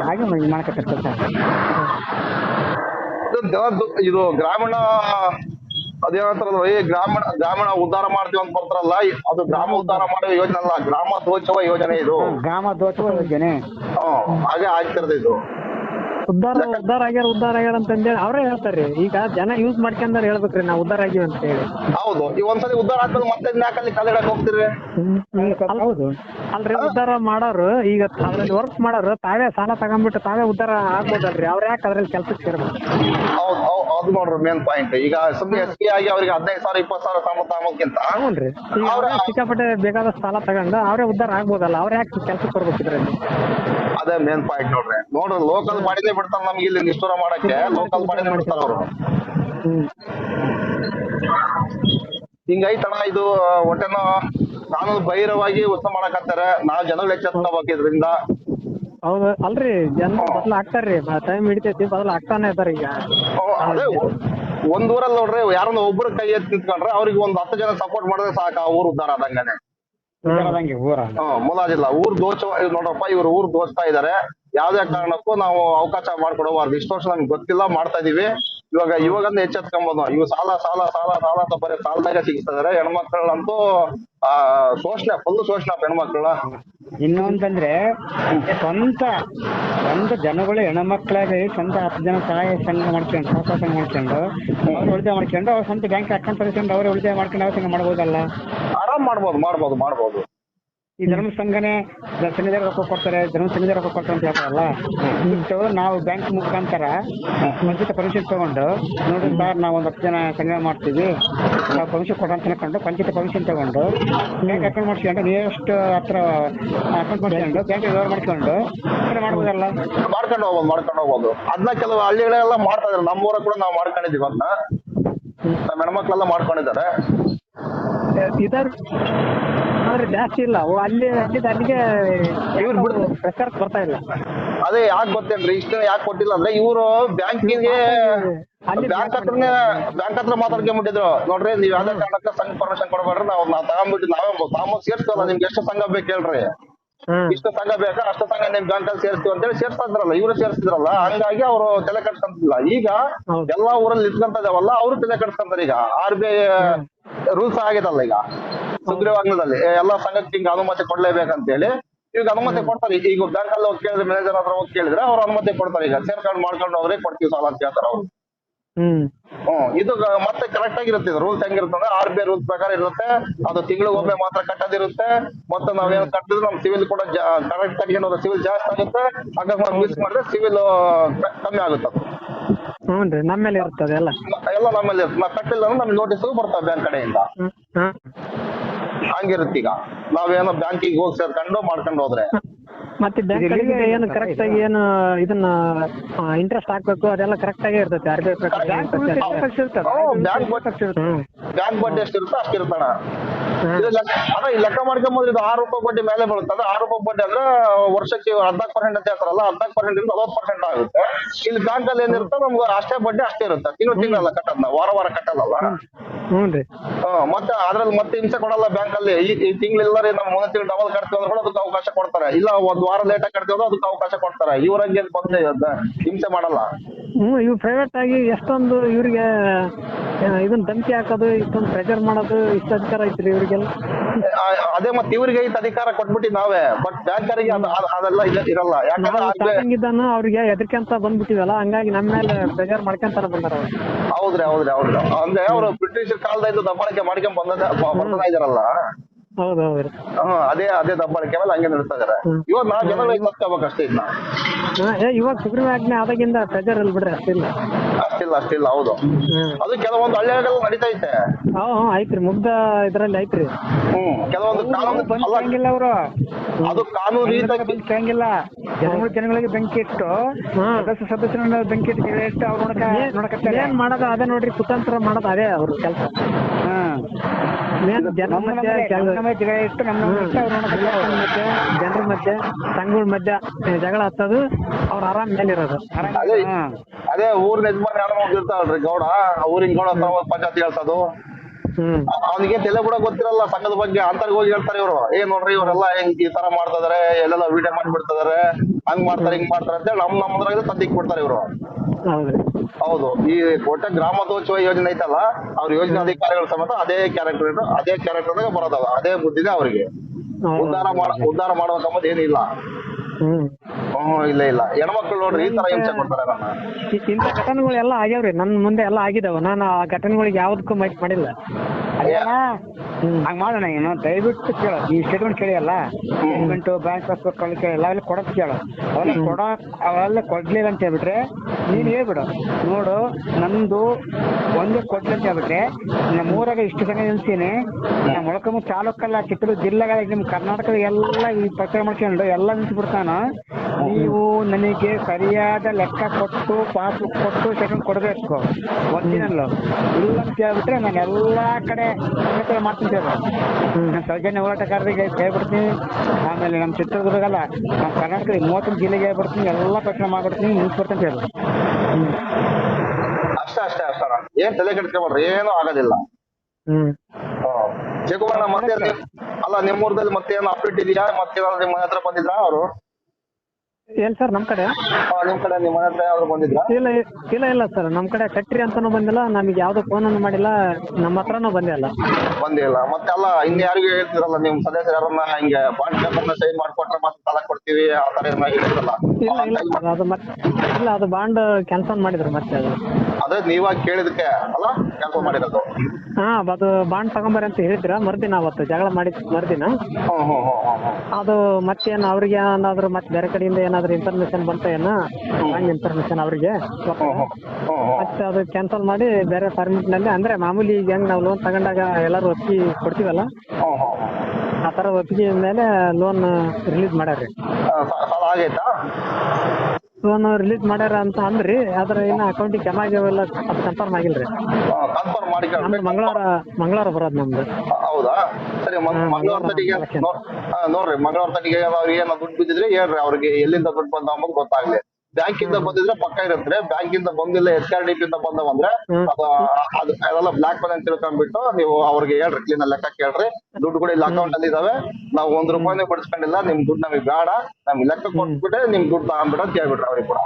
ಹಾಗೆ ಮಾಡಕತ್ತಾರೆ ಕೆಲಸ ಇದು ಗ್ರಾಮೀಣ ಅದೇನಂತಾರಲ್ಲ ಈ ಗ್ರಾಮೀಣ ಗ್ರಾಮೀಣ ಉದ್ಧಾರ ಮಾಡ್ತೀವಿ ಅಂತ ಬರ್ತಾರಲ್ಲ ಅದು ಗ್ರಾಮ ಉದ್ಧಾರ ಮಾಡೋ ಯೋಜನೆ ಅಲ್ಲ ಗ್ರಾಮ ದೋಚವ ಯೋಜನೆ ಇದು. ಗ್ರಾಮ ದೋಚವ ಯೋಜನೆ. ಹಾಗೆ ಆಗ್ತಿರೋದು ಇದು. ಉದ್ಧಾರ ಉದ್ದಾರ ಆಗ್ಯಾರ ಉದ್ದಾರ ಆಗ್ಯಾರ ಅಂತಂದೇಳಿ ಅವರೇ ಹೇಳ್ತಾರೆ ಈಗ ಜನ ಯೂಸ್ ಮಾಡ್ಕೊಂಡಾರ ಹೇಳ್ಬೇಕ್ರಿ ನಾವು ಉದ್ದಾರ ಆಗಿವಿ ಅಂತ ಹೇಳಿ ಹೌದು ಈ ಒಂದ್ಸಲಿ ಉದ್ದಾರ ಆದ್ಮೇಲೆ ಮತ್ತೆ ಯಾಕಲ್ಲಿ ಕಲಿಡಕ್ ಹೋಗ್ತೀರಿ? ಹೌದು. ಅಲ್ರಿ ಉದ್ದಾರ ಮಾಡೋರು ಈಗ ಅದ್ರಲ್ಲಿ ವರ್ಕ್ ಮಾಡೋರು ತಾವೇ ಸಾಲ ತಗೊಂಡ್ಬಿಟ್ಟು ತಾವೇ ಉದ್ದಾರ ಆಗ್ಬೋದಲ್ರಿ. ಅವ್ರ ಯಾಕೆ ಅದ್ರಲ್ಲಿ ಕೆಲ್ಸಕ್ಕೆ ಸೇರ್ಬೇಕು? ಹೌದು ಅದು ನೋಡ್ರಿ ಮೇನ್ ಪಾಯಿಂಟ್ ಈಗ ಸುಮ್ಮನೆ ಎಸ್ ಪಿ ಆಗಿ ಅವ್ರಿಗೆ ಹದಿನೈದು ಸಾವಿರ ಇಪ್ಪತ್ತು ಸಾವಿರ ಸಂಬಳ ಹ್ಞೂನ್ರಿ ಈಗ ಅವ್ರ- ಅವ್ರೇ ಸಿಕ್ಕಾಪಟ್ಟೆ ಬೇಕಾದ ಸಾಲ ತಗೊಂಡು ಅವರೇ ಉದ್ಧಾರ ಆಗ್ಬೋದಲ್ಲ ಅವ್ರ ಯಾಕೆ ಕೆಲಸ ಕೊಡ್ಬೇಕಿದ್ರೆ ಅದೇ ಮೇನ್ ಪಾಯಿಂಟ್ ನೋಡ್ರಿ. ನೋಡ್ರಿ ಲೋಕಲ್ ಮಾಡಿದೇ ಬಿಡ್ತಾರ ನಮ್ಗೆ ಇಲ್ಲಿ ನಿಷ್ಠೂರ ಮಾಡಕ್ಕೆ. ಲೋಕಲ್ ಮಾಡಿದೇ ಬಿಡ್ತಾರ ಅವರು. ಹಿಂಗೈತಣ ಇದು ಒಟ್ಟೆನೋ ಕಾನೂನು ಬಹಿರವಾಗಿ ಉತ್ತಮ ಮಾಡಕತ್ತಾರೆ. ನಾವು ಜನಗಳು ಎಚ್ಚೆತ್ಕೋಬೇಕು ಇದರಿಂದ ಹೌದು ಅಲ್ರಿ ಜನ ಬದಲು ಆಗ್ತಾರ್ರಿ ಟೈಮ್ ಹಿಡಿತೈತಿ ಬದಲು ಆಗ್ತಾನೆ ಇದಾರೆ ಈಗ. ಅದೇ ಒಂದ್ ಊರಲ್ಲಿ ನೋಡ್ರಿ ಯಾರನ್ನ ಒಬ್ರು ಕೈ ಎತ್ತಿ ನಿಂತ್ಕೊಂಡ್ರೆ ಅವ್ರಿಗೆ ಒಂದ್ ಹತ್ತು ಜನ ಸಪೋರ್ಟ್ ಮಾಡಿದ್ರೆ ಸಾಕು ಆ ಊರು ಉದ್ದಾರ ಆದಂಗನೆ. ಆದಂಗೆ ಊರ. ಹ್ಮ್ ಮುಲಾಜಿಲ್ಲ ಊರ್ ದೋಚ ಇವ್ ನೋಡ್ರಪ್ಪ ಇವ್ರು ಊರ್ ದೋಚ್ತಾ ಇದಾರೆ. ಯಾವ್ದೇ ಕಾರಣಕ್ಕೂ ನಾವು ಅವಕಾಶ ಮಾಡ್ಕೊಡಬಾರ್ದು ಇಷ್ಟು ವರ್ಷ ನಮ್ಗೆ ಗೊತ್ತಿಲ್ಲ ಮಾಡ್ತಾ ಇದೀವಿ. ಇವಾಗ ಇವಾಗಂದ ಎಚ್ಚೆತ್ಕೊಂಬೋದು ಇವು ಸಾಲ ಸಾಲ ಸಾಲ ಸಾಲ ಅಂತ ಬರೀ ಸಾಲದಾಗ ಸಿಗ್ತದ್ರೆ ಹೆಣ್ಮಕ್ಳಂತೂ ಆ ಶೋಷಣೆ ಫುಲ್ ಶೋಷಣೆ ಹೆಣ್ಮಕ್ಳ. ಇನ್ನೊಂದಂದ್ರೆ ಸ್ವಂತ ಸ್ವಂತ ಜನಗಳು ಹೆಣ್ಮಕ್ಳಾಗಿ ಸ್ವಂತ ಹತ್ತು ಜನ ಸಹಾಯ ಸಂಘ ಮಾಡ್ಕೊಂಡು ಸಹಕಾರ ಸಂಘ ಮಾಡ್ಕೊಂಡು ಅವ್ರು ಉಳಿತಾಯ ಮಾಡ್ಕೊಂಡು ಅವ್ರ ಸ್ವಂತ ಬ್ಯಾಂಕ್ ಅಕೌಂಟ್ ತರಿಸ್ಕೊಂಡು ಅವ್ರು ಉಳಿತಾಯ ಮಾಡ್ಕೊಂಡು ಅವ್ರ ಸಂಘ ಮಾಡ್ಬೋದಲ್ಲ? ಆರಾಮ್ ಮಾಡ್ಬೋದು ಮಾಡ್ಬೋದು ಮಾಡ್ಬೋದು. ಈ ಧರ್ಮ ಸಂಘನೆ ಸನ್ನಿಧಾನ ರೊಕ್ಕ ಕೊಡ್ತಾರೆ ಧರ್ಮ ಸನ್ನಿಧಾನ ರೊಕ್ಕ ಕೊಡ್ತಾರೆ ಅಂತ ಹೇಳ್ತಾರಲ್ಲ? ಇಷ್ಟು ನಾವು ಬ್ಯಾಂಕ್ ಮುಖಾಂತರ ಮುಂಚಿತ ಪರ್ಮಿಷನ್ ತಗೊಂಡು ನೋಡಿ ಸರ್ ನಾವು ಒಂದು ಹತ್ತು ಜನ ಸಂಘ ಮಾಡ್ತೀವಿ. ನಾವು ಪರ್ಮಿಷನ್ ಕೊಡ ಅಂತ ಕಂಡು ಪಂಚಾಯತ್ ಪರ್ಮಿಷನ್ ತಗೊಂಡು ಬ್ಯಾಂಕ್ ಅಕೌಂಟ್ ಮಾಡ್ಸ್ಕೊಂಡು ಎಷ್ಟು ಹತ್ರ ಅಕೌಂಟ್ ಮಾಡಿಸ್ಕೊಂಡು ಬ್ಯಾಂಕ್ ವ್ಯವಹಾರ ಮಾಡ್ಕೊಂಡು ಮಾಡ್ಬೋದಲ್ಲ? ಮಾಡ್ಕೊಂಡು ಹೋಗ್ಬೋದು ಮಾಡ್ಕೊಂಡು ಹೋಗ್ಬೋದು. ಅದನ್ನ ಕೆಲವು ಹಳ್ಳಿಗಳೆಲ್ಲ ಮಾಡ್ತಾ ಇದಾರೆ ನಮ್ಮೂರ ಕೂಡ ನಾವು ಮಾಡ್ಕೊಂಡಿದೀವಿ ಅದನ್ನ ನಮ್ಮ ಹೆಣ್ಮಕ್ಳೆಲ್ಲ ಮಾಡ್ಕೊಂಡಿದ್ದಾರೆ. ಇದಾರ್ ಆದ್ರೆ ಜಾಸ್ತಿ ಇಲ್ಲ. ಅವು ಅಲ್ಲಿ ಅಲ್ಲಿಂದ ಅಲ್ಲಿಗೆ ಇವ್ರು ಬಿಡ್- ಪ್ರಚಾರಕ್ಕೆ ಬರ್ತಾ ಇಲ್ಲ. ಅದೇ ಯಾಕೆ ಗೊತ್ತೇನ್ರಿ? ಇಷ್ಟ ಯಾಕೆ ಕೊಟ್ಟಿಲ್ಲ ಅಂದ್ರೆ ಇವರು ಬ್ಯಾಂಕಿಗೆ ಅಲ್ಲಿ ಬ್ಯಾಂಕ್ ಹತ್ರನೇ ಬ್ಯಾಂಕ್ ಹತ್ರ ಮಾತಾಡ್ಕೊಂಡ್ಬಿಟ್ಟಿದ್ರು ನೋಡ್ರಿ ನೀವ್ ಯಾವ್ದೇ ಕಾರಣಕ್ಕೆ ಸಂಘ ಪರ್ಮಿಷನ್ ಕೊಡಬೇಡ್ರಿ ನಾವ್ ನಾವ್ ತಗೊಂಡ್ಬಿಟ್ಟು ನಾವೇ ತಾಮಸ್ ಸೇರ್ಸ್ಕೊಲ್ಲ ನಿಮ್ಗೆ ಎಷ್ಟು ಸಂಘ ಬೇಕು ಹೇಳ್ರಿ. ಇಷ್ಟು ಸಂಘ ಬೇಕಾ? ಅಷ್ಟು ಸಂಘ ನಿಮ್ ಬ್ಯಾಂಕ್ ಅಲ್ಲಿ ಸೇರಿಸ್ತೀವಿ ಅಂತೇಳಿ ಸೇರ್ಸ್ತಾ ಇದ್ರಲ್ಲ ಇವರು ಸೇರ್ಸಿದ್ರಲ್ಲ ಹಂಗಾಗಿ ಅವರು ತಲೆ ಕಟ್ಸಂತಿಲ್ಲ ಈಗ ಎಲ್ಲಾ ಊರಲ್ಲಿ ನಿಂತ್ಕೊಂತ ಇದಾವಲ್ಲ ಅವರು ತಲೆ ಕಟ್ಸ್ಕೊಂತಾರೆ ಈಗ. ಆರ್ ಬಿ ಐ ರೂಲ್ಸ್ ಆಗಿದಲ್ಲ ಈಗ. ಸುಗ್ರೀವಾಜ್ಞದಲ್ಲಿ ಏ, ಎಲ್ಲಾ ಸಂಘಕ್ಕೆ ಹಿಂಗ ಅನುಮತಿ ಕೊಡ್ಲೇಬೇಕಂತೇಳಿ ಈಗ ಅನುಮತಿ ಕೊಡ್ತಾರೆ. ಈಗ ಬ್ಯಾಂಕ್ ಅಲ್ಲಿ ಹೋಗಿ ಕೇಳಿದ್ರೆ ಮ್ಯಾನೇಜರ್ ಹತ್ರ ಹೋಗಿ ಕೇಳಿದ್ರೆ ಅವ್ರು ಅನುಮತಿ ಕೊಡ್ತಾರೆ ಈಗ. ಸೇರ್ಕೊಂಡು ಮಾಡ್ಕೊಂಡು ಹೋದ್ರೆ ಕೊಡ್ತೀವಿ ಸಾಲ ಅಂತ ಹೇಳ್ತಾರೆ ಅವ್ರು. ಹ್ಮ್. ಹ್ಮ್ ಇದು ಮತ್ತೆ ಕರೆಕ್ಟ್ ಆಗಿರುತ್ತೆ ಇದು. ರೂಲ್ಸ್ ಹೆಂಗಿರುತ್ತೆ ಅಂದ್ರೆ ಆರ್ ಬಿ ಐ ರೂಲ್ಸ್ ಪ್ರಕಾರ ಇರುತ್ತೆ. ಅದು ತಿಂಗಳಿಗೊಮ್ಮೆ ಮಾತ್ರ ಕಟ್ಟೋದಿರುತ್ತೆ. ಮತ್ತೆ ನಾವೇನು ಕಟ್ಟಿದ್ರೆ ನಮ್ ಸಿವಿಲ್ ಕೂಡ ಕರೆಕ್ಟ್ ಆಗಿ ಏನಾದ್ರು ಸಿವಿಲ್ ಜಾಸ್ತಿ ಆಗುತ್ತೆ. ಅಕಸ್ಮಾತ್ ಮಿಸ್ ಮಾಡಿದ್ರೆ ಸಿವಿಲ್ ಕಮ್ಮಿ ಆಗುತ್ತೆ ಹ್ಞೂ ರೀ ನಮ್ಮೇಲೆ ಇರ್ತದೆ ಎಲ್ಲ ಎಲ್ಲ ನಮ್ಮಲ್ಲಿ ಇರುತ್ತೆ. ನಾವು ಕಟ್ಟಿಲ್ಲ ಅಂದ್ರೆ ನಮ್ಗೆ ನೋಟಿಸ್ ಬರ್ತಾವೆ ಬ್ಯಾಂಕ್ ಕಡೆಯಿಂದ. ಹಂಗಿರುತ್ತೆ ಈಗ. ನಾವೇನೋ ಬ್ಯಾಂಕಿಗೆ ಹೋಗಿ ಸೇರ್ಕೊಂಡು ಮಾಡ್ಕೊಂಡು ಹೋದ್ರೆ. ಮತ್ತೆ ಬ್ಯಾಂಕ್ ಗಳಿಗೆ ಏನು ಕರೆಕ್ಟ್ ಆಗಿ ಏನು ಇದನ್ನ ಇಂಟ್ರೆಸ್ಟ್ ಹಾಕ್ಬೇಕು ಅದೆಲ್ಲ ಕರೆಕ್ಟ್ ಆಗೇ ಇರ್ತೈತೆ ಆರ್ ಬಿ ಐ ಪ್ರಕಾರ ಬ್ಯಾಂಕ್ ಬಡ್ಡಿ ಬ್ಯಾಂಕ್ ಬಡ್ಡಿ ಎಷ್ಟು ಇರುತ್ತೋ ಇದು ಲೆಕ್ಕ ಅಣ್ಣ ಈ ಲೆಕ್ಕ ಮಾಡ್ಕೊಂಬಂದ್ರೆ ಇದು ಆರು ರೂಪಾಯಿ ಬಡ್ಡಿ ಮೇಲೆ ಬರುತ್ತೆ ಅಂದ್ರೆ ಆರು ರೂಪಾಯಿ ಬಡ್ಡಿ ಅಂದ್ರೆ ವರ್ಷಕ್ಕೆ ಹದ್ನಾಲ್ಕು ಪರ್ಸೆಂಟ್ ಅಂತ ಹೇಳ್ತಾರಲ್ಲ ಹದ್ನಾಲ್ಕು ಪರ್ಸೆಂಟ್ ಇಂದ ನಲವತ್ತು ಪರ್ಸೆಂಟ್ ಆಗುತ್ತೆ. ಇಲ್ಲಿ ಬ್ಯಾಂಕ್ ಅಲ್ಲಿ ಏನಿರುತ್ತೆ ನಮ್ಗೆ ಅಷ್ಟೇ ಬಡ್ಡಿ ಅಷ್ಟೇ ಇರುತ್ತೆ. ತಿಂಗಳು ತಿಂಗಳಲ್ಲ ಕಟ್ಟಲ್ಲ ವಾರ ವಾರ ಕಟ್ಟಲ್ಲಲ್ಲ ಹ್ಮ್ ಮತ್ತೆ ಅದ್ರಲ್ಲಿ ಮತ್ತೆ ಹಿಂಸೆ ಕೊಡಲ್ಲ ಬ್ಯಾಂಕ್ ಅಲ್ಲಿ ಈ ಈ ತಿಂಗಳಿಲ್ಲ ರೀ ನಾವು ಮುಂದಿನ ತಿಂಗಳು ಡಬಲ್ ಕಟ್ತೀವಿ ಅಂದ್ರೆ ಕೂಡ ಅದಕ್ಕೆ ಅವಕಾಶ ಕೊಡ್ತಾರೆ. ಇಲ್ಲ ಒಂದ್ ವಾರ ಲೇಟ್ ಆಗಿ ಕಟ್ತೀವಿ ಅಂದ್ರೆ ಅದಕ್ಕೆ ಅವಕಾಶ ಕೊಡ್ತಾರೆ. ಇವ್ರಂಗೆ ಬಂದೆ ಹಿಂಸೆ ಮಾಡಲ್ಲ. ಹ್ಮ್ ಇವ್ ಪ್ರೈವೇಟ್ ಆಗಿ ಎಷ್ಟೊಂದು ಇವ್ರಿಗೆ ಇದನ್ನ ಧಮಕಿ ಹಾಕೋದು ಇಷ್ಟೊಂದು ಪ್ರೆಷರ್ ಮಾಡೋದು ಇಷ್ಟು ಅಧಿಕಾರ ಐತ್ರಿ ಇವ್ರಿಗೆಲ್ಲ. ಆ- ಅದೇ ಮತ್ತೆ ಇವ್ರಿಗೆ ಐತ್ ಅಧಿಕಾರ ಕೊಟ್ಬಿಟ್ಟಿ ನಾವೇ. ಬಟ್ ಬ್ಯಾಂಕರಿಗೆ ಅದು ಅದು- ಅದೆಲ್ಲ ಇಲ್ಲ- ಇರಲ್ಲ. ಯಾಕಂದ್ರೆ ನಾವು ಆಗ್ಲೇ ಸ್ಟಾರ್ಟಿಂಗ್ ಇದ್ದಾನು ಅವ್ರಿಗೆ ಹೆದರ್ಕೊಂತ ಬಂದ್ಬಿಟ್ಟಿವಲ್ಲ ಹಂಗಾಗಿ ನಮ್ಮ ಮೇಲೆ ಪ್ರೆಷರ್ ಮಾಡ್ಕೊಂತಾರ ಬಂದಾರ ಅವ್ರು. ಹೌದ್ರಿ ಹೌದ್ರಿ ಹೌದ್ರಿ. ಅಂದ್ರೆ ಅವರು ಬ್ರಿಟಿಷ್ ಕಾಲದಿಂದ ದಬ್ಬಾಳಿಕೆ ಮಾಡ್ಕೊಂಡ್ ಬಂದ ಬರ್ತಾ ಇದಾರಲ್ಲ. ಹ್ಮ್ ಅದೇ ಅದೇ ದಬ್ಬಾಳಿಕೆ ಮೇಲೆ ಹಂಗೆ ನಡೆಸ್ತಾ ಇದಾರೆ. ಹ್ಮ್. ಇವಾಗ ಜನಗಳಿಗೆ ಗೊತ್ತಾಗಬೇಕು ಅಷ್ಟೇ ಇಲ್ಲ ಹಾ, ಏ ಇವಾಗ ಸುಗ್ರೀವಾಜ್ಞೆ ಆದಾಗಿಂದ ಪ್ರೆಜರ್ ಅಲ್ಲಿ ಬಿಡ್ರಿ ಅಷ್ಟಿಲ್ಲ. ಅಷ್ಟಿಲ್ಲ ಅಷ್ಟಿಲ್ಲ ಹೌದು. ಹ್ಮ್. ಅದು ಕೆಲವೊಂದು ಹಳ್ಳಿಗಳು ನಡೀತೈತೆ ಹಾ ಹ್ಞೂ ಐತ್ರಿ ಮುಗ್ಧ ಇದ್ರಲ್ಲಿ ಐತ್ರಿ ಹ್ಮ್ ಕೆಲವೊಂದು ಕಾನೂನು ಅಲ್ಲ, ಅವರು. ಅದು ಕಾನೂನು ರೀತಿಯಾಗಿ ಜನಗಳು ಜನಗಳಿಗೆ ಬೆಂಕಿ ಇಟ್ಟು. ಸದಸ್ಯ ಸದಸ್ಯರನ್ನ ಬೆಂಕಿ ಇಟ್ಟು ಗಿಡ ಇಟ್ಟು ಅವ್ರು ನೋಡಕ ನೋಡಕತ್ತಾರೆ. ಏನ್ ಮಾಡೋದು ಅದೇ ನೋಡ್ರಿ ಕುತಂತ್ರ ಮಾಡೋದು ಅದೇ ಅವ್ರ ಕೆಲಸ. ಮೇನ್ ಜನರ ಮಧ್ಯೆ ಜನರ ಸಂಘಗಳ ಮಧ್ಯೆ ಜಗಳ ಹತ್ತದು ಅವ್ರ ಆರಾಮ್ ಮೇಲಿರೋದು. ಅದೇ ಊರಿನ ಯಜಮಾನ್ ಯಾರೋ ಗೌಡ ಊರಿನ ಗೌಡ ಪಂಚಾಯತ್ ಹೇಳ್ತದು. ಹ್ಮ್. ಅವನಿಗೆ ತಲೆ ಕೂಡ ಗೊತ್ತಿರಲ್ಲ ಸಂಘದ ಬಗ್ಗೆ ಅಂತರ್ಗ ಹೋಗಿ ಹೇಳ್ತಾರೆ ಇವರು. ಏ ನೋಡ್ರಿ ಇವರೆಲ್ಲ ಹೆಂಗ್ ಈ ತರ ಮಾಡ್ತಾ ಇದಾರೆ ಎಲ್ಲೆಲ್ಲ ವಿಡಿಯೋ ಮಾಡ್ಬಿಡ್ತಿದಾರೆ ಹಂಗ್ ಮಾಡ್ತಾರೆ ಹಿಂಗ್ ಮಾಡ್ತಾರೆ ಅಂತ ಹೇಳಿ ನಮ್ ನಮ್ಮದ್ರಾಗ ತಂದಿಕ್ ಬಿಡ್ತಾರೆ ಇವರು ಹೌದು. ಈ ಕೋಟೆ ಗ್ರಾಮದೋತ್ಸವ ಯೋಜನೆ ಐತಲ್ಲ ಅವ್ರ ಯೋಜನೆ ಅಧಿಕಾರಿಗಳ ಸಮೇತ ಅದೇ ಕ್ಯಾರೆಕ್ಟರ್ ಅದೇ ಕ್ಯಾರೆಕ್ಟರ್ ಬರೋದಲ್ಲ ಅದೇ ಬುದ್ಧಿದೆ ಅವ್ರಿಗೆ. ಉದ್ಧಾರ ಮಾಡ ಉದ್ಧಾರ ಮಾಡ್ಬೇಕಂಬುದು ಏನಿಲ್ಲ. ಹ್ಮ್. ಇಲ್ಲ ಇಲ್ಲ. ಹೆಣ್ಮಕ್ಳು ನೋಡ್ರಿ ಈ ತರ ಹಿಂಸೆ ಕೊಡ್ತಾರೆ ನನ್ನ ಇ- ಇಂಥ ಘಟನೆಗಳೆಲ್ಲ ಆಗ್ಯಾವ್ರಿ. ನನ್ ಮುಂದೆ ಎಲ್ಲ ಆಗಿದಾವ. ನಾನು ಆ ಘಟನೆಗಳಿಗೆ ಯಾವ್ದಕ್ಕೂ ಮೈಕ್ ಮಾಡಿಲ್ಲ. ಹಂಗ ಮಾಡೋಣ ಏನು ದಯವಿಟ್ಟು ಕೇಳು. ಈ ಸ್ಟೇಟ್ಮೆಂಟ್ ಕೇಳಿಯಲ್ಲ? ಸ್ಟೇಟ್ಮೆಂಟ್ ಬ್ಯಾಂಕ್ ಪಾಸ್ಬುಕ್ ಕೇಳಿ. ಎಲ್ಲ ಅವೆಲ್ಲ ಕೊಡಕ್ ಕೇಳು. ಅವೆಲ್ಲ ಕೊಡ ಅವೆಲ್ಲ ಕೊಡ್ಲಿಲ್ಲ ಅಂತ ಹೇಳ್ಬಿಟ್ರೆ ನೀನ್ ಹೇಳ್ಬಿಡು. ನೋಡು ನಂದು ಒಂದೇ ಕೊಡ್ಲಿ ಅಂತ ಹೇಳ್ಬಿಟ್ರೆ ನಮ್ಮ ಊರಾಗ ಇಷ್ಟು ಜನ ನಿಲ್ಸೀನಿ ನಮ್ಮ ಮೊಳಕಮ್ಮ ತಾಲೂಕಲ್ಲ ಚಿತ್ರದುರ್ಗ ಜಿಲ್ಲೆಗಳ ನಿಮ್ ಕರ್ನಾಟಕದ ಎಲ್ಲ ಈ ಪ್ರಚಾರ ಮಾಡ್ಕೊಂಡು ಎಲ್ಲ ನಿಲ್ಸ್ಬಿಡ್ತಾನ ನೀವು ನನಗೆ ಸರಿಯಾದ ಲೆಕ್ಕ ಕೊಟ್ಟು ಪಾಸ್ಬುಕ್ ಕೊಟ್ಟು ಸೆಕೆಂಡ್ ಕೊಡಬೇಕು. ಒರಿಜಿನಲ್ ಇಲ್ಲ ಅಂತ ಹೇಳ್ಬಿಟ್ರೆ ನಾನು ಎಲ್ಲಾ ಕಡೆ ಪ್ರಚಾರ ಮಾಡ್ತೀನಿ ಸರ್. ನಾನು ಸೌಜನ್ಯ ಹೋರಾಟಗಾರರಿಗೆ ಹೇಳ್ಬಿಡ್ತೀನಿ. ಆಮೇಲೆ ನಮ್ಮ ಚಿತ್ರದುರ್ಗ ಅಲ್ಲ ನಮ್ಮ ಕರ್ನಾಟಕದ ಮೂವತ್ತೊಂದು ಜಿಲ್ಲೆಗೆ ಹೇಳ್ಬಿಡ್ತೀನಿ. ಎಲ್ಲ ಪ್ರಶ್ನೆ ಮಾಡ್ಬಿಡ್ತೀನಿ. ನಿಲ್ಸ್ಬಿಡ್ತೀನಿ ಕೊಡ್ತೀನಿ ಹೇಳ್ಬಿಡು ಅಷ್ಟೇ ಅಷ್ಟೇ ಅಷ್ಟೇ. ಏನ್ ತಲೆ ಕೆಡ್ಸ್ಕೊಬೇಡ್ರಿ ಏನು ಆಗೋದಿಲ್ಲ. ಹ್ಮ್. ಮತ್ತೆ ಅಲ್ಲ ನಿಮ್ಮೂರ್ದಲ್ಲಿ ಮತ್ತೆ ಏನು ಅಪ್ಡೇಟ್ ಇದೆಯಾ? ಮತ್ತೆ ಏನಾದ್ರು ನಿಮ್ಮ ಹತ್ರ ಬಂದಿದ್ರಾ ಅವರು? ಏನ್ ಸರ್ ನಮ್ ಕಡೆ. ನಿಮ್ ಕಡೆ ನಿಮ್ಮ ಮನೆ ಹತ್ರ ಯಾವ್ದು ಬಂದಿದ್ರಾ? ಇಲ್ಲ ಇಲ್ಲ ಇಲ್ಲ ಸರ್. ನಮ್ ಕಡೆ ಕಟ್ರಿ ಅಂತಾನು ಬಂದಿಲ್ಲ. ನಮಗೆ ಯಾವ್ದು ಫೋನ್ ಅನ್ನು ಮಾಡಿಲ್ಲ. ನಮ್ಮ ಹತ್ರನೂ ಬಂದಿಲ್ಲ. ಬಂದಿಲ್ಲ. ಮತ್ತೆ ಅಲ್ಲ ಇನ್ ಯಾರಿಗೂ ಹೇಳ್ತಿರಲ್ಲ ನಿಮ್ ಸದಸ್ಯರು ಯಾರನ್ನ ಹಿಂಗೆ ಬಾಂಡ್ ಪೇಪರ್ನ ಸೈನ್ ಮಾಡ್ಕೊಟ್ರೆ ಮತ್ತೆ ಸಾಲ ಕೊಡ್ತೀವಿ ಆ ತರ ಇಲ್ಲ ಇಲ್ಲ ಸರ್. ಅದು ಮತ್ತೆ ಇಲ್ಲ ಅದು ಬಾಂಡ್ ಕ್ಯಾನ್ಸಲ್ ಮಾಡಿದ್ರು ಮತ್ತೆ ಅದು. ಅದೇ ನೀವಾಗ ಕೇಳಿದಕ್ಕೆ ಅಲ್ಲ? ಕ್ಯಾನ್ಸಲ್ ಮಾಡಿರೋದು? ಹಾ ಅದು ಬಾಂಡ್ ತಗೊಂಬರ್ರಿ ಅಂತ ಹೇಳಿದ್ರ? ಮರ್ದಿನ ಅವತ್ತು ಜಗಳ ಮಾಡಿದ್ ಮರ್ದಿನ. ಅದು ಮತ್ತೇನು ಅವ್ರಿಗೆ ಏನಾದ್ರು ಮತ್ತೆ ಬೇರೆ ಕಡೆಯಿಂದ ಏನಾದ್ರು ಇನ್ಫಾರ್ಮೇಶನ್ ಬಂತ ಏನ? ಬಾಂಡ್ ಇನ್ಫಾರ್ಮೇಶನ್ ಅವರಿಗೆ. ಮತ್ತೆ ಅದು ಕ್ಯಾನ್ಸಲ್ ಮಾಡಿ ಬೇರೆ ಫಾರ್ಮೆಟ್ನಲ್ಲಿ ಅಂದ್ರೆ ಮಾಮೂಲಿ ಈಗ ಹೆಂಗ್ ನಾವು ಲೋನ್ ತಗೊಂಡಾಗ ಎಲ್ಲರೂ ಒಪ್ಪಿಗೆ ಕೊಡ್ತೀವಲ್ಲ? ಹ್ಮ್ ಆ ತರ ಒಪ್ಪಿಗೆ ಮೇಲೆ ಲೋನ್ ರಿಲೀಸ್ ಮಾಡ್ಯಾರ್ರಿ. ಸಾಲ ಆಗೈತಾ ಲೋನ್ ರಿಲೀಸ್ ಮಾಡ್ಯಾರ ಅಂತ ಅಂದ್ರಿ ಆದ್ರೆ ಇನ್ನ ಅಕೌಂಟಿಗೆ ಜಮಾ ಆಗ್ಯಾವಲ್ಲ ಅದು ಕನ್ಫರ್ಮ್ ಆಗಿಲ್ರಿ. ಕನ್ಫರ್ಮ್ ಮಾಡಿ ಮಂಗಳಾರ ಮಂಗಳವಾರ ಮಂಗಳವಾರ ಬರೋದು ನಮ್ದು. ಹೌದಾ? ಸರಿ ಮಂಗಳವಾರ ತಟಿಗೆ ನೋಡ್ರಿ ಮಂಗಳವಾರ ತಟಿಗೆ ಅವ್ರಿಗೆ ಏನೋ ದುಡ್ಡು ಬಿದ್ದಿದ್ರೆ ಹೇಳ್ರಿ ಅವ್ರಿಗೆ ಎಲ್ಲಿಂದ ದುಡ್ಡು ಬಂದ ಅಂಬುದು ಗೊತ್ತಾಗ್ಲಿ. ಬ್ಯಾಂಕ್ ಇಂದ ಬಂದಿದ್ರೆ ಪಕ್ಕ ಇರುತ್ತೆ. ಬ್ಯಾಂಕ್ ಇಂದ ಬಂದಿಲ್ಲ ಎಚ್ ಆರ್ ಡಿ ಪಿ ಇಂದ ಅದು ಅದು ಅದೆಲ್ಲ ಬ್ಲಾಕ್ ಅಂತ ತಿಳ್ಕೊಂಡ್ಬಿಟ್ಟು ನೀವು ಅವ್ರಿಗೆ ಹೇಳ್ರಿ ಕ್ಲೀನ್ ಲೆಕ್ಕ ಕೇಳ್ರಿ. ದುಡ್ಡು ಕೂಡ ಇಲ್ಲಿ ಅಕೌಂಟ್ ಅಲ್ಲಿ ಇದಾವೆ. ನಾವು ಒಂದ್ ರೂಪಾಯಿನೂ ಬಿಡಿಸ್ಕೊಂಡಿಲ್ಲ ನಿಮ್ ದುಡ್ಡು ನಮಗೆ ಬೇಡ. ನಮ್ ಲೆಕ್ಕ ಕೊಟ್ಬಿಟ್ಟೆ ನಿಮ್ ದುಡ್ಡು ತಗೊಂಡ್ಬಿಟ್ಟು ಅಂತ ಹೇಳ್ಬಿಟ್ರಿ ಅವ್ರಿಗೆ ಕೂಡ.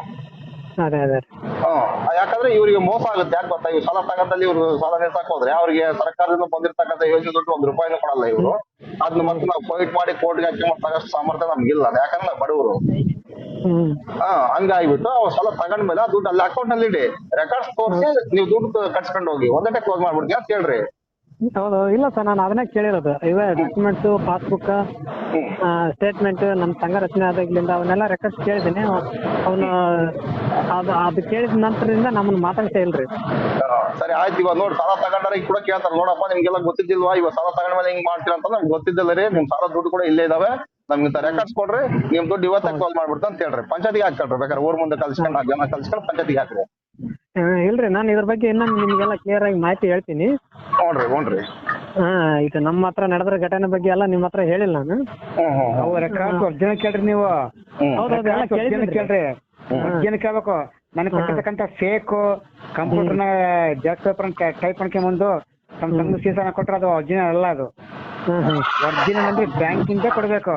ಯಾಕಂದ್ರೆ ಇವರಿಗೆ ಮೋಸ ಆಗುತ್ತೆ ಯಾಕೆ ಗೊತ್ತಾ? ಇವ್ರು ಸಾಲ ತಗೊಂಡಲ್ಲಿ ಇವ್ರು ಸಾಲ ನಿಲ್ಸಕ್ ಹೋದ್ರೆ ಅವ್ರಿಗೆ ಸರ್ಕಾರದಿಂದ ಬಂದಿರ್ತಕ್ಕಂಥ ಯೋಜನೆ ದುಡ್ಡು ಒಂದ್ ರೂಪಾಯಿನೂ ಕೊಡಲ್ಲ ಇವರು. ಅದನ್ನ ಮತ್ತೆ ನಾವು ಫೈಟ್ ಮಾಡಿ ಕೋರ್ಟ್ಗೆ ಹಾಕಿ ತಗೋಷ್ಟು ಸಾಮರ್ಥ್ಯ ನಮ್ಗಿಲ್ಲ. ಯಾಕಂದ್ರೆ ನಾವು ಬಡವರು. ಹಂಗಾಗ್ಬಿಟ್ಟು ಅವ್ ಸಾಲ ತಗೊಂಡ್ಮೇಲೆ ಆ ದುಡ್ಡು ಅಲ್ಲಿ ಅಕೌಂಟ್ನಲ್ಲಿ ಇಡಿ. ರೆಕಾರ್ಡ್ಸ್ ತೋರಿಸಿ ನೀವು ದುಡ್ಡು ಕಟ್ಸ್ಕೊಂಡು ಹೋಗಿ. ಒಂದೇ ಕ್ಲೋಸ್ ಮಾಡ್ಬಿಡ್ತೀವಿ ಅಂತ ಹೇಳ್ರಿ. ಹೌದು ಇಲ್ಲ ಸರ್ ನಾನು ಅದನ್ನೇ ಕೇಳಿರೋದು. ಇವೇ ಡಾಕ್ಯುಮೆಂಟ್ಸ್ ಪಾಸ್ಬುಕ್ ಸ್ಟೇಟ್ಮೆಂಟ್ ನಮ್ಮ ಸಂಘ ರಚನೆ ಆದಾಗ್ಲಿಂದ ಅವನ್ನೆಲ್ಲ ರೆಕಾರ್ಡ್ಸ್ ಕೇಳಿದ್ದೀನಿ. ಅವನು ಅದು ಅದು ಕೇಳಿದ ನಂತರದಿಂದ ನಮ್ಮನ್ನ ಮಾತಾಡ್ತಾ ಇಲ್ರಿ. ಸರಿ ಆಯ್ತು. ಇವಾಗ ನೋಡಿ ಸಾಲ ತಗೊಂಡ್ರೆ ಈಗ ಕೂಡ ಕೇಳ್ತಾರೆ. ನೋಡಪ್ಪ ನಿಮ್ಗೆಲ್ಲ ಗೊತ್ತಿದ್ದಿಲ್ವಾ? ಇವಾಗ ಸಾಲ ತಗೊಂಡ್ಮೇಲೆ ಹಿಂಗ್ ಮಾಡ್ತೀರ ಅಂತ ನಮ್ಗೆ ಗೊತ್ತಿದ್ದಿಲ್ಲ ರೀ ನಿಮ್ ಸಾಲ ದುಡ್ಡು ಕೂಡ ಇಲ್ಲೇ ಇದಾವೆ. ನಮ್ಗೆ ರೆಕಾರ್ಡ್ಸ್ ಕೊಡ್ರಿ ನಿಮ್ ದುಡ್ಡು ಇವತ್ತೇ ಕಾಲ್ ಮಾಡ್ಬಿಡ್ತು ಅಂತ ಹೇಳ್ರಿ. ಪಂಚಾಯತಿಗೆ ಹಾಕ್ಕೊಳ್ರಿ ಬೇಕಾದ್ರೆ. ಊರ್ ಮುಂದೆ ಕಲ್ಸ್ಕೊಂಡು ಆ ಜನ ಕಲ್ಸ್ಕೊಂಡು ಪಂಚಾಯತಿಗೆ ಹಾಕ್ರಿ. ಇಲ್ರಿ ನಾನು ಇದ್ರ ಬಗ್ಗೆ ಇನ್ನೊಂದು ನಿಮಗೆಲ್ಲ ಕ್ಲಿಯರ್ ಆಗಿ ಮಾಹಿತಿ ಹೇಳ್ತೀನಿ. ನೋಡ್ರಿ ನೋಡ್ರಿ ಹಾ ಇದು ನಮ್ಮ ಹತ್ರ ನಡೆದ್ರ ಘಟನೆ ಬಗ್ಗೆ ಎಲ್ಲ ನಿಮ್ಮ ಹತ್ರ ಹೇಳಿಲ್ಲ ನಾನು. ಅವು ರೆಕಾರ್ಡ್ಸ್ ಒರಿಜಿನಲ್ ಕೇಳ್ರಿ ನೀವು. ಹೌದೌದು ಎಲ್ಲ ಕೇಳಿದ್ದೀನಿ ಕೇಳ್ರಿ. ಒರಿಜಿನಲ್ ಕೇಳ್ಬೇಕು. ನನಗೆ ಕೊಟ್ಟಿರ್ತಕ್ಕಂಥ ಫೇಕ್ ಕಂಪ್ಯೂಟರ್ನ ಜೆರಾಕ್ಸ್ ಪೇಪರ್ ಟೈಪ್ ಮಾಡ್ಕೊಂಬಂದು ತಮ್ಮ ಸಂಘ ಸೀಸನ ಕೊಟ್ರೆ ಅದು ಒರಿಜಿನಲ್ ಅಲ್ಲ ಅದು. ಒರಿಜಿನಲ್ ಅಂದ್ರೆ ಬ್ಯಾಂಕಿಂದ ಕೊಡ್ಬೇಕು.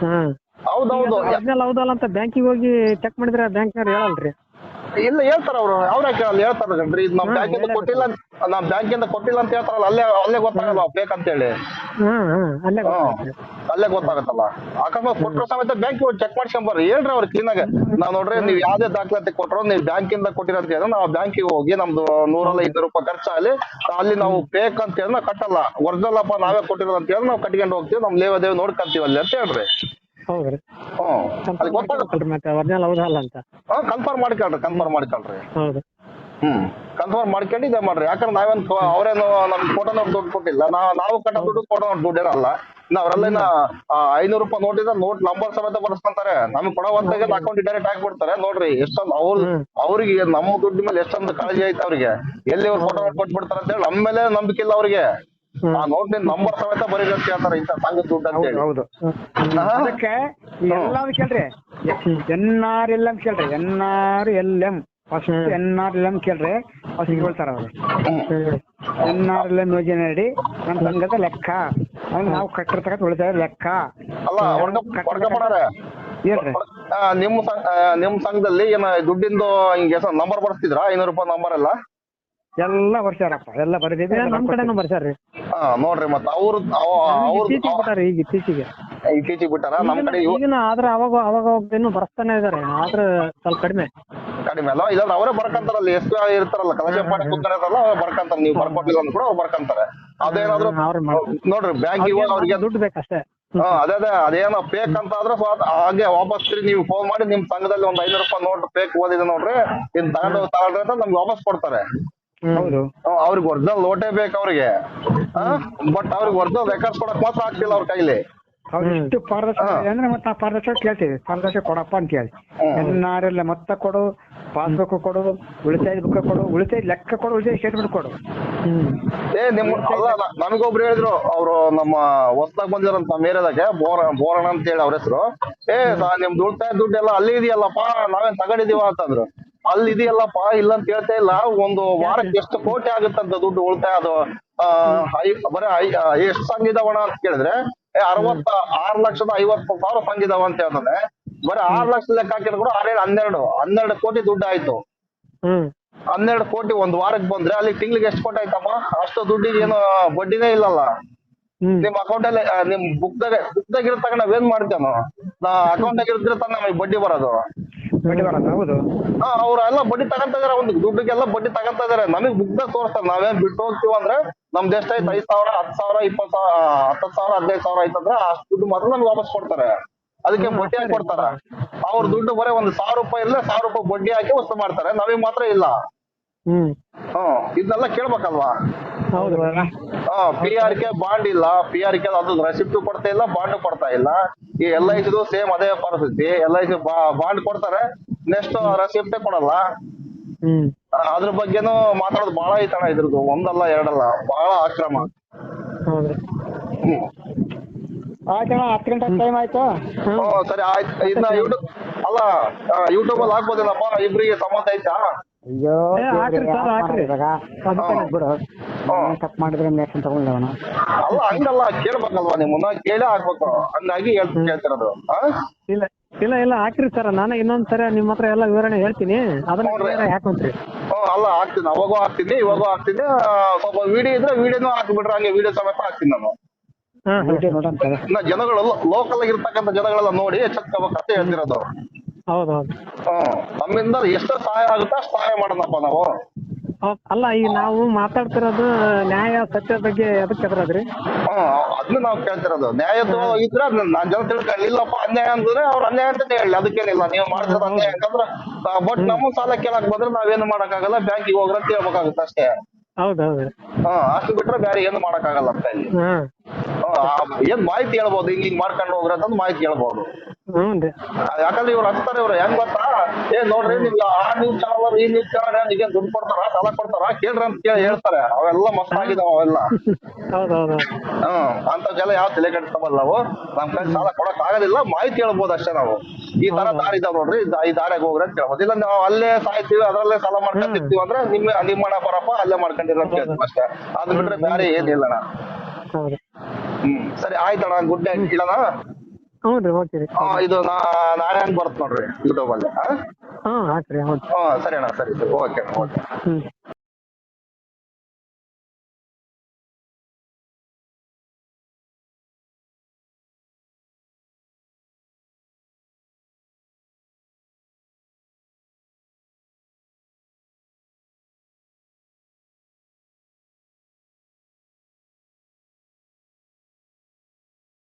ಹ್ಮ್. ಹೌದೌದು. ಒರಿಜಿನಲ್ ಹೌದಲ್ಲ ಅಂತ ಬ್ಯಾಂಕಿಗೆ ಹೋಗಿ ಚೆಕ್ ಮಾಡಿದ್ರೆ ಬ್ಯಾಂಕ್ನವ್ರು ಹೇಳಲ್ರಿ. ಇಲ್ಲ ಹೇಳ್ತಾರ ಅವ್ರು ಅವ್ರ ಕೇಳಲ್ಲ? ಹೇಳ್ತಾರ ಕಣ್ರಿ ಇದು ನಮ್ ಬ್ಯಾಂಕಿಂದ ಕೊಟ್ಟಿಲ್ಲ ಅಂತ. ನಮ್ ಬ್ಯಾಂಕಿಂದ ಕೊಟ್ಟಿಲ್ಲ ಅಂತ ಹೇಳ್ತಾರಲ್ಲ ಅಲ್ಲೇ ಅಲ್ಲೇ ಗೊತ್ತಾಗಲ್ಲ ಫೇಕ್ ಅಂತ ಹೇಳಿ ಹ್ಮ್ ಹ್ಮ್ ಅಲ್ಲೇ ಅಲ್ಲೇ ಗೊತ್ತಾಗತ್ತಲ್ಲ. ಅಕಸ್ಮಾತ್ ಕೊಟ್ಟರು ಸಮೇತ ಬ್ಯಾಂಕ್ ಚೆಕ್ ಮಾಡ್ಸ್ಕೊಂಬರ್ರಿ. ಹೇಳ್ರಿ ಅವ್ರಿಗೆ ಕ್ಲೀನ್ ಆಗಿ. ನಾವ್ ನೋಡ್ರಿ ನೀವ್ ಯಾವ್ದೇ ದಾಖಲಾತಿ ಕೊಟ್ಟರು ನೀವು ಬ್ಯಾಂಕಿಂದ ಕೊಟ್ಟಿರ ಅಂತ ಹೇಳಿದ್ರೆ ನಾವು ಬ್ಯಾಂಕಿಗೆ ಹೋಗಿ ನಮ್ದು ನೂರಲ್ಲ ಐದು ರೂಪಾಯಿ ಖರ್ಚಾಗಲಿ ಅಲ್ಲಿ ನಾವು ಫೇಕ್ ಅಂತ ಹೇಳಿದ್ರೆ ನಾವು ಕಟ್ಟಲ್ಲ. ಒರಿಜಿನಲ್ ಅಪ್ಪ ನಾವೇ ಕೊಟ್ಟಿರೋದು ಅಂತ ಹೇಳಿ ನಾವು ಕಟ್ಕೊಂಡು ಹೋಗ್ತೀವಿ ನಮ್ ಲೇವಾದೇವಿ ನೋಡ್ಕೊಂತೀವಿ ಅಲ್ಲಿ ಅಂತ ಹೇಳ್ರಿ. ಹೌದ್ರಿ. ಕನ್ಫರ್ಮ್ ಮಾಡ್ಕೊಳ್ರಿ ಕನ್ಫರ್ಮ್ ಮಾಡ್ಕೊಳ್ರಿ. ಹೌದು. ಹ್ಮ್. ಕನ್ಫರ್ಮ್ ಮಾಡ್ಕೊಂಡು ಇದೇ ಮಾಡ್ರಿ. ಯಾಕಂದ್ರೆ ನಾವೇನ್ ಕೊ- ಅವ್ರೇನು ನಮ್ಗೆ ಫೋಟೋನವ್ರು ದುಡ್ಡು ಕೊಟ್ಟಿಲ್ಲ. ನಾವು ನಾವು ಕಟ್ಟೋ ದುಡ್ಡು ಫೋಟೋನವ್ರು ದುಡ್ಡು ಇರಲ್ಲ. ಇನ್ನು ಅವರೆಲ್ಲ ಐನೂರು ರೂಪಾಯಿ ನೋಟ್ ಇದ್ರೆ ನೋಟ್ ನಂಬರ್ ಸಮೇತ ಬರ್ಸ್ಕೊಂತಾರೆ ನಮ್ಗೆ ಕೊಡೋ ಒಂದಾಗ ಅಕೌಂಟ್ ಡೈರೆಕ್ಟ್ ಹಾಕ್ಬಿಡ್ತಾರೆ ನೋಡ್ರಿ ಎಷ್ಟೊಂದು ಅವ್ರ. ಅವ್ರಿಗೆ ನಮ್ಮ ದುಡ್ಡು ಮೇಲೆ ಎಷ್ಟೊಂದು ಕಾಳಜಿ ಆಯ್ತು ಅವ್ರಿಗೆ. ಎಲ್ಲಿ ಅವ್ರು ಫೋಟೋ ಕೊಟ್ಬಿಡ್ತಾರೆ ಅಂತ ಹೇಳಿ ನಮ್ಮ ಮೇಲೆ ನಂಬಿಕೆ ಇಲ್ಲ ಅವ್ರಿಗೆ. ಆ ನಿನ್ ನಂಬರ್ ಸಮೇತ ಬರೀರಿ ಅಂತ ಹೇಳ್ತಾರೆ ಇಂತ ಸಂಘದ ದುಡ್ಡು ಅಂತ ಹೇಳಿ ಹೌದು. ಅದಕ್ಕೆ ಎಲ್ಲಾದ್ರು ಕೇಳ್ರಿ. ಎನ್ ಆರ್ ಎಲ್ ಎಂ ಕೇಳ್ರಿ. N R L M. First N R L M ಕೇಳ್ರಿ. ಅವರು ಅವ್ರು. ಆರ್ ಎಲ್ ಎಂ ಯೋಜನೆ ಅಡಿ ನಮ್ಮ ಸಂಘದ ಲೆಕ್ಕ. ಅಂದ್ರೆ ನಾವು ಕಟ್ಟಿರ್ತಕ್ಕಂಥ ಉಳಿತಾಯ ಲೆಕ್ಕ. ಅಲ್ಲ ವರ್ಗಪಣರೇ ಆ, ನಿಮ್ಮ ಸಂಘ ನಿಮ್ಮ ಸಂಘದಲ್ಲಿ ಏನ ದುಡ್ಡಿಂದು ಹಿಂಗೆ ನಂಬರ್ ಬರ್ತಿದ್ರ ಐನೂರು ರೂಪಾಯಿ ನಂಬರ್ ಎಲ್ಲ? ಎಲ್ಲ ಬರ್ಸ್ಯಾರಪ್ಪ ಎಲ್ಲ ಬರ್ದಿದ್ರೆ ನಮ್ ಕಡೆನೂ ಬರ್ಸ್ಯಾರ್ರಿ. ಹಾ ನೋಡ್ರಿ ಮತ್ತ ಅವ್ರ ಇತ್ತೀಚಿಗೆ ಬಿಟ್ಟಾರ ಈಗ ಇತ್ತೀಚಿಗೆ. ಇತ್ತೀಚಿಗೆ ಬಿಟ್ಟಾರ? ನಮ್ ಕಡೆ ಈಗಿನ ಆದ್ರೆ ಅವಾಗ ಅವಾಗ ಅವಾಗ ಇನ್ನೂ ಬರ್ಸ್ತಾನೆ ಇದಾರೆ ಆದ್ರೆ ಸ್ವಲ್ಪ ಕಡಿಮೆ. ಕಡಿಮೆ ಅಲ್ಲ? ಇಲ್ಲಾಂದ್ರೆ ಅವರೇ ಬರ್ಕಂತಾರಲ್ಲ ಎಷ್ಟು ಇರ್ತಾರಲ್ಲ ಕಲಶ ಮಾಡಿ ಕೂತ್ಕೊಂಡಿರಲ್ಲ ಅವ್ರು ಬರ್ಕಂತಾರೆ. ನೀವು ಬರ್ಕೊಟ್ಟಿಲ್ಲ ಅಂದ್ ಕೂಡ ಅವ್ರು ಬರ್ಕಂತಾರೆ. ಅದೇನಾದ್ರು ನೋಡ್ರಿ ಬ್ಯಾಂಕ್ ಅವ್ರಿಗೆ ದುಡ್ಡು ಬೇಕಷ್ಟೇ. ಹಾ ಅದೇ ಅದೇ ಅದೇನೋ ಫೇಕ್ ಅಂತ ಆದ್ರೆ ಹಾಗೆ ವಾಪಸ್ ನೀವು ಫೋನ್ ಮಾಡಿ ನಿಮ್ ಸಂಘದಲ್ಲಿ ಒಂದ್ ಐನೂರು ರೂಪಾಯಿ ನೋಟ್ ಫೇಕ್ ಓದಿದೆ ನೋಡ್ರಿ ಇನ್ ತಗೊಂಡು ತಗೊಂಡ್ರೆ ಅಂತ ನಮ್ಗೆ ವಾಪಸ್ ಕೊಡ್ತಾರೆ. ಅವ್ರಿಗೆ ಒರಿಜಿನಲ್ ನೋಟೇ ಬೇಕು ಅವ್ರಿಗೆ. ಬಟ್ ಅವ್ರಿಗೆ ಒರಿಜಿನಲ್ ರೆಕಾರ್ಡ್ ಕೊಡಕ್ ಮಾತ್ರ ಆಗ್ತಿಲ್ಲ ಅವ್ರ ಕೈಲಿ. ಅವ್ರು ಇಷ್ಟು ಪಾರದರ್ಶಕ ಅಂದ್ರೆ ಮತ್ತೆ ನಾವು ಪಾರದರ್ಶಕ ಕೇಳ್ತೀವಿ. ಪಾರದರ್ಶಕ ಕೊಡಪ್ಪ ಅಂತ ಹೇಳಿ. ಹ್ಮ್. ಎನ್ ಆರ್ ಎಲ್ ಮೊತ್ತ ಕೊಡು ಪಾಸ್ಬುಕ್ ಕೊಡು ಉಳಿತಾಯ ಬುಕ್ ಕೊಡು ಉಳಿತಾಯ ಲೆಕ್ಕ ಕೊಡು ಉಳಿತಾಯ ಸ್ಟೇಟ್ಮೆಂಟ್ ಕೊಡು. ಏ ನಿಮ್ ಅಲ್ಲ ನನಗೊಬ್ರು ಹೇಳಿದ್ರು ಅವರು ನಮ್ಮ ಹೊಸ್ದಾಗ ಬಂದಿರಂತ ನಮ್ಮ ಏರಿಯಾದಾಗೆ ಬೋರ ಬೋರಣ ಅಂತ ಹೇಳಿ ಅವ್ರ ಹೆಸರು. ಏ ನಿಮ್ದು ಉಳಿತಾಯ ದುಡ್ಡೆಲ್ಲ ಅಲ್ಲಿ ಇದೆಯಲ್ಲಪ್ಪ ನಾವೇನ್ ತಗೊಂಡಿದೀವ ಅಂತಂದ್ರು. ಅಲ್ಲಿ ಇದೆಯಲ್ಲಪ್ಪ ಇಲ್ಲ ಅಂತ ಹೇಳ್ತಾ ಇಲ್ಲ. ಒಂದು ವಾರಕ್ಕೆ ಎಷ್ಟು ಕೋಟಿ ಆಗುತ್ತಂತ ದುಡ್ಡು ಉಳಿತಾಯ ಅದು ಬರೀ ಎಷ್ಟು ಸಂಘಿದಾವಣ ಅಂತ ಕೇಳಿದ್ರೆ ಅರವತ್ತ ಆರ್ ಲಕ್ಷದ ಐವತ್ತು ಸಾವಿರ ಸಂಘಿದಾವ ಅಂತ ಹೇಳ್ತಾನೆ ಬರೀ ಆರ್ ಲಕ್ಷ ಲೆಕ್ಕ ಹಾಕಿದ್ರು ಕೂಡ ಆರೇಳು ಹನ್ನೆರಡು ಹನ್ನೆರಡು ಕೋಟಿ ದುಡ್ಡು ಆಯ್ತು ಹನ್ನೆರಡು ಕೋಟಿ ಒಂದ್ ವಾರಕ್ಕೆ ಬಂದ್ರೆ ಅಲ್ಲಿ ತಿಂಗ್ಳಿಗೆ ಎಷ್ಟು ಕೋಟಿ ಆಯ್ತಮ್ಮ ಅಷ್ಟು ದುಡ್ಡಿಗೆ ಏನು ಬಡ್ಡಿನೇ ಇಲ್ಲಲ್ಲ. ನಿಮ್ ಅಕೌಂಟ್ ಅಲ್ಲಿ ನಿಮ್ ಬುಕ್ ದಾಗ ಬುಕ್ ದಾಗ ಇರೋ ನಾವ್ ಏನ್ ಮಾಡ್ತೇವ ಅಕೌಂಟ್ ದಾಗ ಇದ್ರೆ ತಾನೇ ನಮಗೆ ಬಡ್ಡಿ ಬರೋದು. ಬಡ್ಡಿ ಬರೋದು ಹೌದು. ಹಾ ಅವ್ರೆಲ್ಲ ಬಡ್ಡಿ ತಗೊಂತ ಇದಾರೆ ಒಂದು ದುಡ್ಡಿಗೆಲ್ಲ ಬಡ್ಡಿ ತಗೊಂತ ಇದಾರೆ. ನಮಗ್ ಬುಕ್ ದಾಗ ತೋರಿಸ್ತಾರೆ. ನಾವೇನ್ ಬಿಟ್ಟು ಹೋಗ್ತೀವಿ ಅಂದ್ರೆ ನಮ್ದು ಎಷ್ಟಾಯ್ತು? ಐದ್ ಸಾವಿರ ಹತ್ತು ಸಾವಿರ ಇಪ್ಪತ್ತು ಸಾವಿರ ಹತ್ತತ್ ಸಾವಿರ ಹದಿನೈದು ಸಾವಿರ ಆಯ್ತಂದ್ರೆ ಅಷ್ಟು ದುಡ್ಡು ಮಾತ್ರ ನಮ್ಗೆ ವಾಪಸ್ ಕೊಡ್ತಾರೆ. ಅದಕ್ಕೆ ಬಡ್ಡಿ ಹಾಕಿ ಕೊಡ್ತಾರ. ಅವ್ರ ದುಡ್ಡು ಬರೀ ಒಂದ್ ಸಾವಿರ ರೂಪಾಯಿ ಇಲ್ಲ ಸಾವಿರ ರೂಪಾಯಿ ಬಡ್ಡಿ ಹಾಕಿ ವಸ್ತು ಮಾಡ್ತಾರೆ. ನಮಗ್ ಮಾತ್ರ ಇಲ್ಲ. ಹ್ಮ್. ಹ್ಮ್ ಇದನ್ನೆಲ್ಲ ಕೇಳ್ಬೇಕಲ್ವಾ? ಹೌದು ಪಿ ಆರ್ ಕೆ ಬಾಂಡ್ ಇಲ್ಲ. ಪಿ ಆರ್ ಕೆ ಅದು ರೆಸಿಪ್ಟ್ ಕೊಡ್ತಾ ಇಲ್ಲ ಬಾಂಡ್ ಕೊಡ್ತಾ ಇಲ್ಲ. ಈ ಎಲ್ ಐ ಸಿದು ಸೇಮ್ ಅದೇ ಪರಿಸ್ಥಿತಿ. ಎಲ್ ಐ ಸಿ ಬಾಂಡ್ ಕೊಡ್ತಾರೆ ನೆಕ್ಸ್ಟ್ ರೆಸಿಪ್ಟ್ ಕೊಡಲ್ಲ. ಹ್ಮ್. ಅದ್ರ ಬಗ್ಗೆನೂ ಮಾತಾಡೋದು ಬಹಳ ಐತಣ ಇದ್ರದ್ದು. ಒಂದಲ್ಲ ಎರಡಲ್ಲ ಬಹಳ ಅಕ್ರಮ. ಹೌದ್ರಿ ಹ್ಮ್. ಆಯ್ತಣ್ಣ ಹತ್ತು ಗಂಟೆ ಟೈಮ್ ಆಯ್ತು? ಹ್ಮ್, ಸರಿ ಆಯ್ತು. ಯೂಟ್ಯೂಬ್ ಅಲ್ಲ ಯೂಟ್ಯೂಬ್ ಅಲ್ಲಿ ಹಾಕ್ಬೋದಿಲ್ಲಪ್ಪ ಇಬ್ರಿಗೆ ಸಂಬಂಧ ಐತಾ ಅಯ್ಯೋ ಏ, ಹಾಕ್ರಿ ದೇವ್ರೇ, sir, ಯಾಕ್ ಹಾಕ್ರಿ. ಮಾಡಿದ್ರಾಗ? ಅದಕ್ಕೆ ಬಿಡು. ಹ್ಮ್. ತಪ್ಪು ಮಾಡಿದ್ರೆ ನೇಷನ್ ತಗೊಂಡಿವನ ಅಲ್ಲ ಹಂಗಲ್ಲ ಕೇಳ್ಬೇಕಲ್ವಾ ನಿಮ್ಮನ್ನ ಕೇಳೇ ಹಾಕ್ಬೇಕು ಹಂಗಾಗಿ ಹೇಳ್ ಕೇಳ್ತಿರೋದು. ಆ? ಇಲ್ಲ ಇಲ್ಲ ಇಲ್ಲ ಹಾಕ್ರಿ ಸರ್. ನಾನು ಇನ್ನೊಂದ್ ಸರಿ ನಿಮ್ಮ ಹತ್ರ ಎಲ್ಲ ವಿವರಣೆ ಹೇಳ್ತೀನಿ. ಅದನ್ನ ನೋಡ್ರಿ. clear ಆಗಿ ಹಾಕೊಂತ್ರಿ. ಹ್ಮ್, ಅಲ್ಲ ಹಾಕ್ತೀನಿ. ಅವಾಗೂ ಹಾಕ್ತೀನಿ ಇವಾಗೂ ಹಾಕ್ತೀನಿ. ಆ, ಸ್ವಲ್ಪ ವಿಡಿಯೋ ಇದ್ರೆ ವಿಡಿಯೋನು ಹಾಕ್ಬಿಟ್ರೆ ಹಂಗೆ ವಿಡಿಯೋ ಸಮೇತ ಹಾಕ್ತೀನಿ ನಾನು. ಹಾ ಹಾ. ವಿಡಿಯೋ ನೋಡಂತ. ಇನ್ನ ಜನಗಳು ಲೋಕಲ್ ಆಗಿರ್ತಕ್ಕಂಥ ಜನಗಳೆಲ್ಲ ನೋಡಿ ಎಚ್ಚೆತ್ಕೋಬೇಕಂತ ಹೇಳ್ತಿರೋದು ಹೌದು ಹೌದು ಹ್ಮ್ ನಮ್ಮಿಂದ ಎಷ್ಟು ಸಹಾಯ ಆಗುತ್ತೋ ಅಷ್ಟು ಸಹಾಯ ಮಾಡೋಣಪ್ಪ ನಾವು. ಹೌದ್- ಅಲ್ಲ ಈಗ ನಾವು ಮಾತಾಡ್ತಿರೋದು ನ್ಯಾಯ ಸತ್ಯ ಬಗ್ಗೆ ಎದಕ್ಕೆ ಹೆದರೋದ್ರಿ ಹ್ಮ್ ಅದನ್ನ ನಾವು ಕೇಳ್ತಿರೋದು. ನ್ಯಾಯದ ಇದ್ರೆ ಅದ್ನ ನಾನ್ ಜನ ತಿಳ್ಕೊಳ್ಳಿ ಇಲ್ಲಪ್ಪ ಅನ್ಯಾಯ ಅಂದ್ರೆ ಅವ್ರ ಅನ್ಯಾಯ ಅಂತ ಹೇಳಿ ಅದಕ್ಕೇನಿಲ್ಲ. ನೀವು ಮಾಡ್ತಿರೋದು ಅನ್ಯಾಯ ಯಾಕಂದ್ರೆ ಬಟ್ ನಮ್ಮ ಸಾಲ ಕೇಳಕ್ ಬಂದ್ರೆ ನಾವೇನು ಮಾಡಕ್ಕಾಗಲ್ಲ ಬ್ಯಾಂಕಿಗೆ ಹೋಗ್ರ ಅಂತ ಹೇಳ್ಬೇಕಾಗುತ್ತೆ ಅಷ್ಟೇ. ಹೌದೌದು. ಹೌದು ಹ್ಮ್ ಅಷ್ಟು ಬಿಟ್ರೆ ಬೇರೆ ಏನು ಮಾಡಕ್ಕಾಗಲ್ಲ ಅಂತ ಇಲ್ಲಿ ಹಾ. ಏನ್ ಮಾಹಿತಿ ಹೇಳ್ಬೋದು? ಹಿಂಗ್ ಹಿಂಗ್ ಮಾಡ್ಕೊಂಡು ಹೋಗ್ರ ಅಂತ ಮಾಹಿತಿ ಹೇಳ್ಬೋದು. ರೀ. ಯಾಕಂದ್ರೆ ಇವ್ರು ಹಚ್ತಾರೆ ಇವ್ರು ಹೆಂಗ್ ಗೊತ್ತಾ? ಏ ನೋಡ್ರಿ ನಿಮ್ಗೆ ಆ ನ್ಯೂಸ್ ಚಾನಲ್ ಈ ನ್ಯೂಸ್ ಚಾನಲ್ ನಿಮ್ಗೆ ದುಡ್ಡು ಕೊಡ್ತಾರ ಸಾಲ ಕೊಡ್ತಾರ ಕೇಳ್ರಿ ಅಂತ ಕೇಳಿ ಹೇಳ್ತಾರೆ. ಅವೆಲ್ಲ ಮಸ್ತ್ ಆಗಿದಾವ ಅವೆಲ್ಲ. ಹ್ಮ್ ಅಂತ ಹ್ಮ್ ಅಂತವ್ಗೆಲ್ಲ ಯಾವ ತಲೆ ಕೆಡ್ಸ್ಕೊಬಲ್ಲ ನಾವು? ನಮ್ ಕೈ ಸಾಲ ಕೊಡಕ್ ಆಗೋದಿಲ್ಲ ಮಾಹಿತಿ ಹೇಳ್ಬೋದು ಅಷ್ಟೇ ನಾವು. ಈ ತರ ದಾರಿ ಇದಾವ ನೋಡ್ರಿ ಇದ್- ಈ ದಾರಿಯಾಗ ಹೋಗ್ರಿ ಅಂತ ಹೇಳ್ಬೋದು ಇಲ್ಲ ನಾವು ಅಲ್ಲೇ ಸಾಯ್ತೀವಿ ಅದ್ರಲ್ಲೇ ಸಾಲ ಮಾಡ್ಕೊಂಡಿರ್ತೀವಿ ಅಂದ್ರೆ ನಿಮ್ಮ ನಿಮ್ಮ ಹಣ ಬರಪ್ಪ ಅಲ್ಲೇ ಮಾಡ್ಕೊಂಡಿರೋ ಅಂತ ಹೇಳ್ತೀವಿ ಅಷ್ಟೇ. ಅದ್ ಬಿಟ್ರೆ ಬೇರೆ ಏನಿಲ್ಲ ಅಣ್ಣ. ಹೌದು. ಹ್ಮ್. ಸರಿ ಆಯ್ತಣ್ಣ ಗುಡ್ ನೈಟ್ ಇಲ್ಲ ಹ್ಞೂ ರೀ ಓಕೆ ರೀ ಆ, ಇದು ನಾ ನಾಳೆ ಹಂಗ್ ಬರುತ್ತೆ ನೋಡ್ರಿ ಯೂಟ್ಯೂಬ್ ಅಲ್ಲಿ ಹಾ ಹಾಂ ಹಾಕ್ರಿ ಹೌದು ಹಾ ಸರಿ ಅಣ್ಣ ಸರಿ ಸರಿ ಓಕೆ ಓಕೆ. ಹ್ಞೂ.